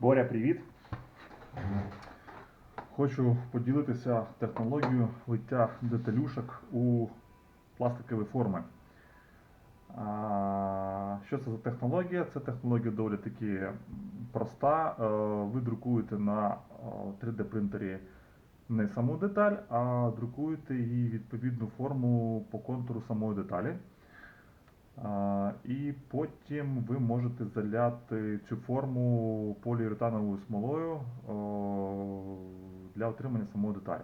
Боря, привіт! Хочу поділитися технологією лиття деталюшок у пластикові форми. Що це за технологія? Це технологія доволі таки проста. Е, Ви друкуєте на 3D принтері не саму деталь, а друкуєте її відповідну форму по контуру самої деталі. І потім ви можете заляти цю форму поліуретановою смолою для отримання самої деталі.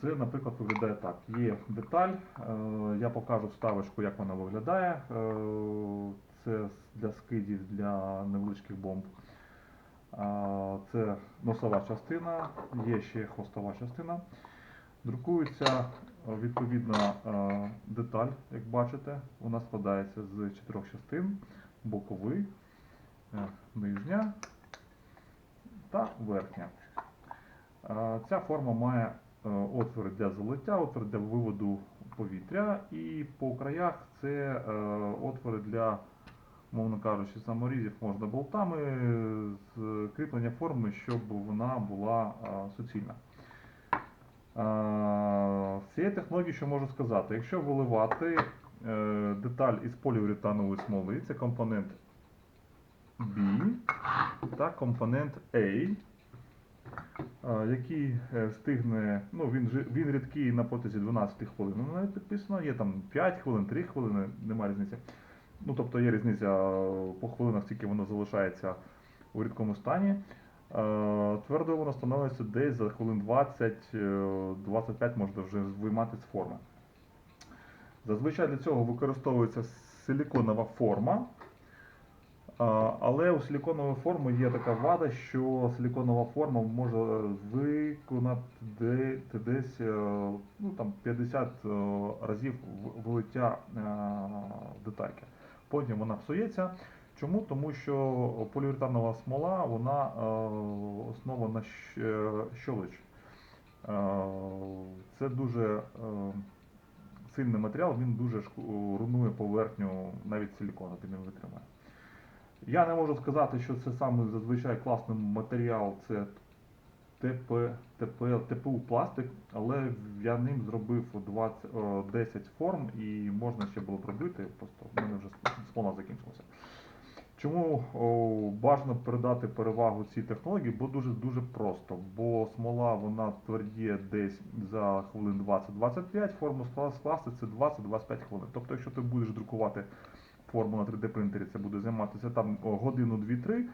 Це, наприклад, виглядає так. Є деталь, е, я покажу вставочку, як вона виглядає. Е, Це для скидів, для невеличких бомб. Це носова частина, є ще хвостова частина. Друкується відповідна е, деталь, як бачите, вона складається з чотирьох частин: боковий, е, нижня та верхня. Е, Ця форма має е, отвори для залиття, отвори для виводу повітря, і по краях це е, отвори для, мовно кажучи, саморізів можна болтами з кріплення форми, щоб вона була е, суцільна. Е, З цієї технології, що можу сказати, якщо виливати е, деталь із поліуретанової смоли, це компонент B та компонент A, е, який е, встигне, ну він, він рідкий на протязі 12 хвилин. Ну, навіть підписано, є там 5 хвилин, 3 хвилини, немає різниці. Ну, тобто є різниця е, по хвилинах, скільки воно залишається у рідкому стані. Е, Твердо воно становиться десь за хвилин 20-25 можна вже виймати з форми. Зазвичай для цього використовується силіконова форма. Але у силіконової форми є така вада, що силіконова форма може виконати десь е, ну, там, 50 е, разів вилиття е, детальки. Потім вона псується. Чому? Тому що поліуретанова смола вона е, основана щолоч. Е, Це дуже е, сильний матеріал, він дуже руйнує поверхню навіть силікону, він не витримає. Я не можу сказати, що це саме зазвичай класний матеріал, це ТП, ТП, ТПУ пластик, але я ним зробив 20, 10 форм і можна ще було пробити, просто в мене вже смола закінчилася. Чому бажано передати перевагу цій технології? Бо дуже дуже просто. Бо смола вона твердіє десь за хвилин 20-25, форму скласти це 20-25 хвилин. Тобто, якщо ти будеш друкувати форму на 3D принтері, це буде займатися там годину 2-3,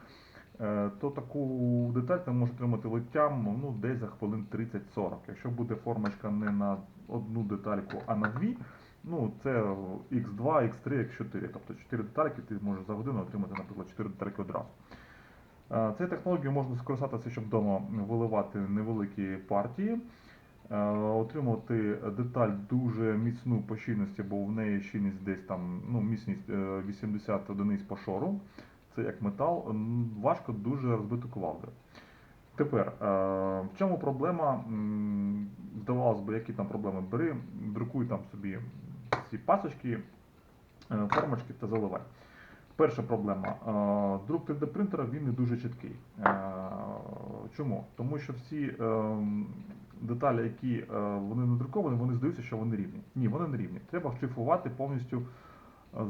е, то таку деталь ти можеш отримати литтям ну, десь за хвилин 30-40. Якщо буде формочка не на одну детальку, а на дві, ну це X2, X3, X4. Тобто 4 детальки ти можеш за годину отримати, наприклад, 4 детальки одразу. Е, Цією технологією можна скористатися, щоб вдома виливати невеликі партії, е, отримувати деталь дуже міцну по щільності, бо в неї щільність десь там ну, міцність е, 80 одиниць по шору. Це як метал, важко дуже розбити кувалдою. Тепер, е, в чому проблема? Здавалось би, які там проблеми? Бери, друкуй там собі ці пасочки, е, формочки та заливай. Перша проблема. е, Друк 3D принтера він не дуже чіткий. Е, Чому? Тому що всі деталі, які вони надруковані, вони здаються, що вони рівні. Ні, вони не рівні. Треба шліфувати повністю,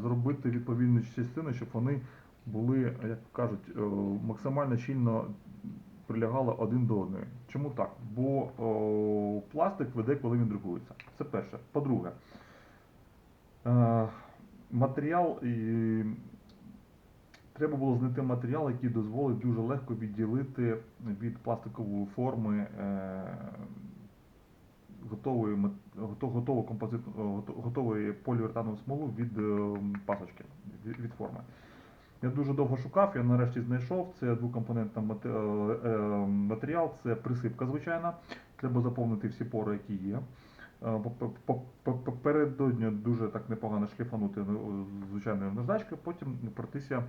зробити відповідні частини, щоб вони були, як кажуть, максимально щільно прилягали один до одної. Чому так? Бо пластик веде, коли він друкується. Це перше. По-друге, матеріал треба було знайти матеріал, який дозволить дуже легко відділити від пластикової форми е, готової, готову композит, е, готової поліуретанову смолу від е, пасочки, від, форми. Я дуже довго шукав, я нарешті знайшов. Це двокомпонентний е, матеріал, це присипка звичайна. Треба заповнити всі пори, які є. Е, по- по- по- Попередньо дуже так непогано шліфанути ну, звичайною наждачкою, потім пройтися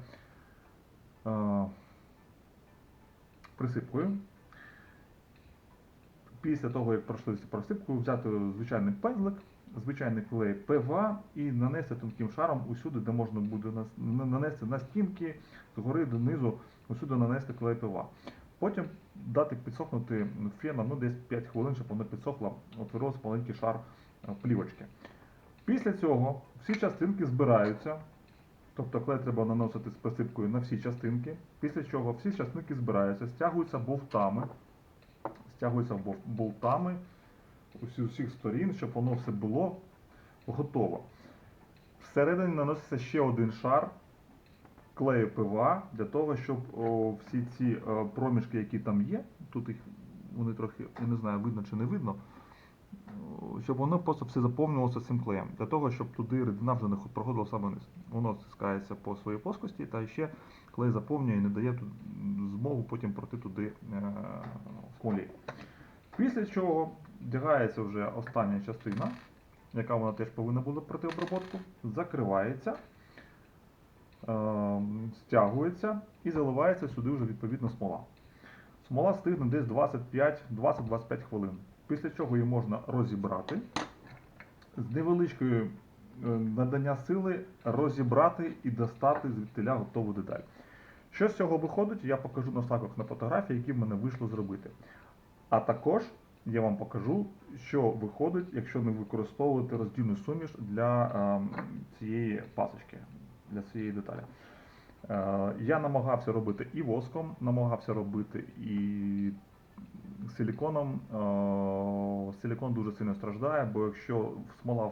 е, присипкою. Після того, як пройшли цю присипку, взяти звичайний пензлик звичайний клей ПВА і нанести тонким шаром усюди, де можна буде нанести на стінки, згори донизу, усюди нанести клей ПВА. Потім дати підсохнути феном, ну десь 5 хвилин, щоб воно підсохло, утворився маленький шар е, плівочки. Після цього всі частинки збираються, тобто клей треба наносити з присипкою на всі частинки. Після чого всі частинки збираються, стягуються болтами, стягуються болтами усі, усіх сторін, щоб воно все було готово. Всередині наноситься ще один шар клею ПВА для того, щоб о, всі ці е, проміжки, які там є, тут їх вони трохи, я не знаю, видно чи не видно, щоб воно просто все заповнювалося цим клеєм. Для того, щоб туди рідина вже не проходила саме вниз. Воно стискається по своїй плоскості, та ще клей заповнює і не дає тут змогу потім пройти туди е, смолі. Після чого вдягається вже остання частина, яка вона теж повинна буде пройти обробку, закривається, стягується і заливається сюди вже відповідно смола. Смола стигне десь 25 20-25 хвилин. Після чого її можна розібрати. З невеличкою е, надання сили розібрати і достати звідтиля готову деталь. Що з цього виходить, я покажу на знаках на фотографії, які в мене вийшло зробити. А також я вам покажу, що виходить, якщо не використовувати роздільну суміш для е, цієї пасочки, для цієї деталі. Е, я намагався робити і воском, намагався робити і силіконом. Е, силікон дуже сильно страждає, бо якщо смола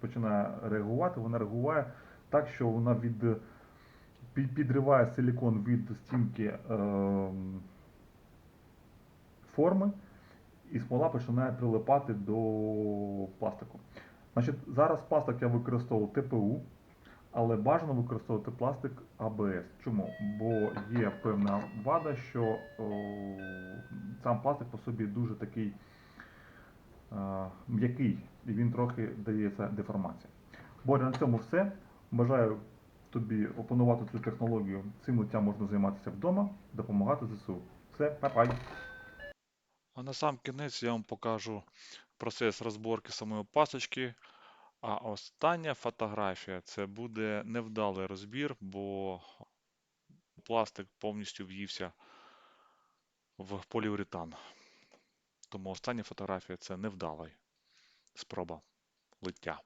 починає реагувати, вона реагує так, що вона від, підриває силікон від стінки. Е, форми, і смола починає прилипати до пластику. Значить, зараз пластик я використовував ТПУ, але бажано використовувати пластик АБС. Чому? Бо є певна вада, що о, сам пластик по собі дуже такий е, м'який, і він трохи дається деформація. Боря, на цьому все. Бажаю тобі опанувати цю технологію. Цим литтям можна займатися вдома, допомагати ЗСУ. Все, па-пай! А на сам кінець я вам покажу процес розборки самої пасочки. А остання фотографія це буде невдалий розбір, бо пластик повністю в'ївся в поліуретан. Тому остання фотографія це невдалий спроба лиття.